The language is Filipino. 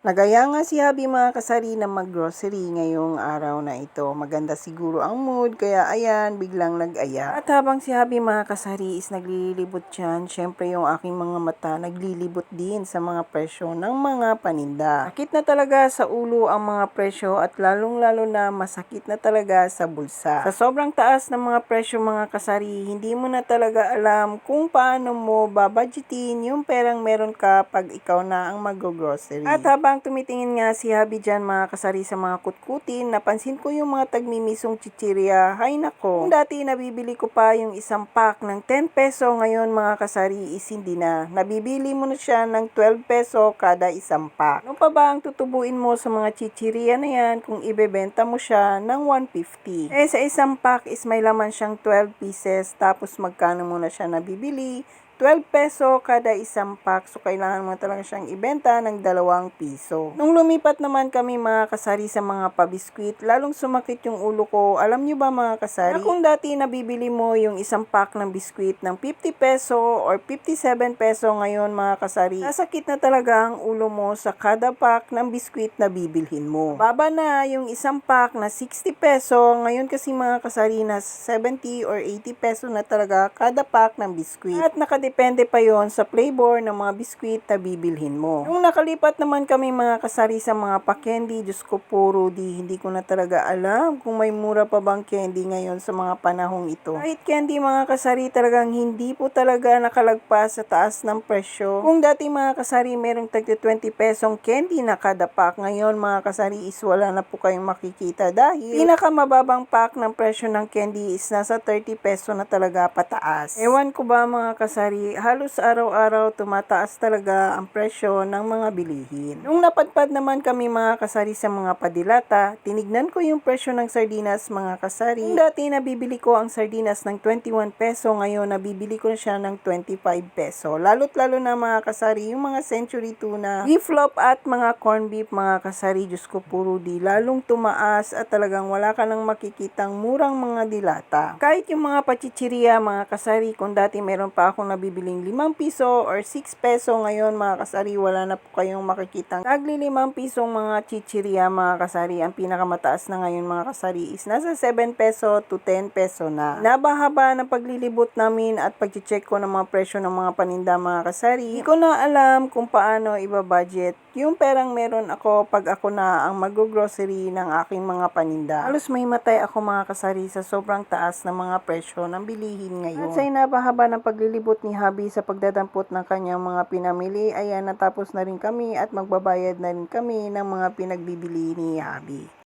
Nagaya nga si Habi mga kasari na mag-grocery ngayong araw na ito. Maganda siguro ang mood, kaya ayan, biglang nag-aya. At habang si Habi mga kasari is naglilibot dyan, syempre yung aking mga mata naglilibot din sa mga presyo ng mga paninda. Sakit na talaga sa ulo ang mga presyo at lalong-lalo na masakit na talaga sa bulsa. Sa sobrang taas ng mga presyo mga kasari, hindi mo na talaga alam kung paano mo babadgetin yung perang meron ka pag ikaw na ang mag-grocery. At habang tumitingin nga si Habi dyan mga kasari sa mga kutkutin, napansin ko yung mga tagmimisong chichirya. Hay nako. Kung dati nabibili ko pa yung isang pack ng 10 peso, ngayon mga kasari is hindi na. Nabibili mo na siya ng 12 peso kada isang pack. Ano pa ba ang tutubuin mo sa mga chichirya na yan kung ibebenta mo siya ng 150? Eh sa isang pack is may laman siyang 12 pieces tapos magkano mo na siya nabibili? 12 peso kada isang pack. So, kailangan mo talaga siyang ibenta ng dalawang piso. Nung lumipat naman kami mga kasari sa mga pabiskwit, lalong sumakit yung ulo ko. Alam nyo ba mga kasari? Na kung dati nabibili mo yung isang pack ng biskwit ng 50 peso or 57 peso ngayon mga kasari, nasakit na talaga ang ulo mo sa kada pack ng biskwit na bibilhin mo. Baba na yung isang pack na 60 peso, ngayon kasi mga kasari na 70 or 80 peso na talaga kada pack ng biskwit. At nakadepende pa yon sa flavor ng mga biskwit na bibilhin mo. Nung nakalipat naman kami mga kasari sa mga pa-candy, Diyos ko puro di, hindi ko na talaga alam kung may mura pa bang candy ngayon sa mga panahong ito. Kahit candy mga kasari talagang hindi po talaga nakalagpas sa taas ng presyo. Kung dati mga kasari merong tagti 20 pesong candy na kada pack, ngayon mga kasari is wala na po kayong makikita dahil pinakamababang pack ng presyo ng candy is nasa 30 peso na talaga pataas. Ewan ko ba mga kasari, halos araw-araw tumataas talaga ang presyo ng mga bilihin. Nung napadpad naman kami mga kasari sa mga padilata, tinignan ko yung presyo ng sardinas mga kasari. Kung dati nabibili ko ang sardinas ng 21 peso, ngayon nabibili ko na siya ng 25 peso. Lalo't lalo na mga kasari, yung mga century tuna, beef flop at mga corn beef mga kasari, Diyos ko puro di, lalong tumaas at talagang wala ka nang makikitang murang mga dilata. Kahit yung mga pachichirya mga kasari, kung dati meron pa akong nabibiling 5 piso or 6 peso, ngayon mga kasari, wala na po kayong makikitang tagli 5 pisong mga chichirya mga kasari. Ang pinakamataas na ngayon mga kasari is nasa 7 peso to 10 peso na. Nabahaba ng paglilibot namin at pag-check ko ng mga presyo ng mga paninda mga kasari, hindi ko na alam kung paano ibabudget yung perang meron ako pag ako na ang mag-grocery ng aking mga paninda. Halos may matay ako mga kasari sa sobrang taas ng mga presyo ng bilihin ngayon. At sa inabahaba ng paglilibot ni Habi sa pagdadampot ng kanyang mga pinamili, ayan natapos na rin kami at magbabayad na rin kami ng mga pinagbibili ni Habi.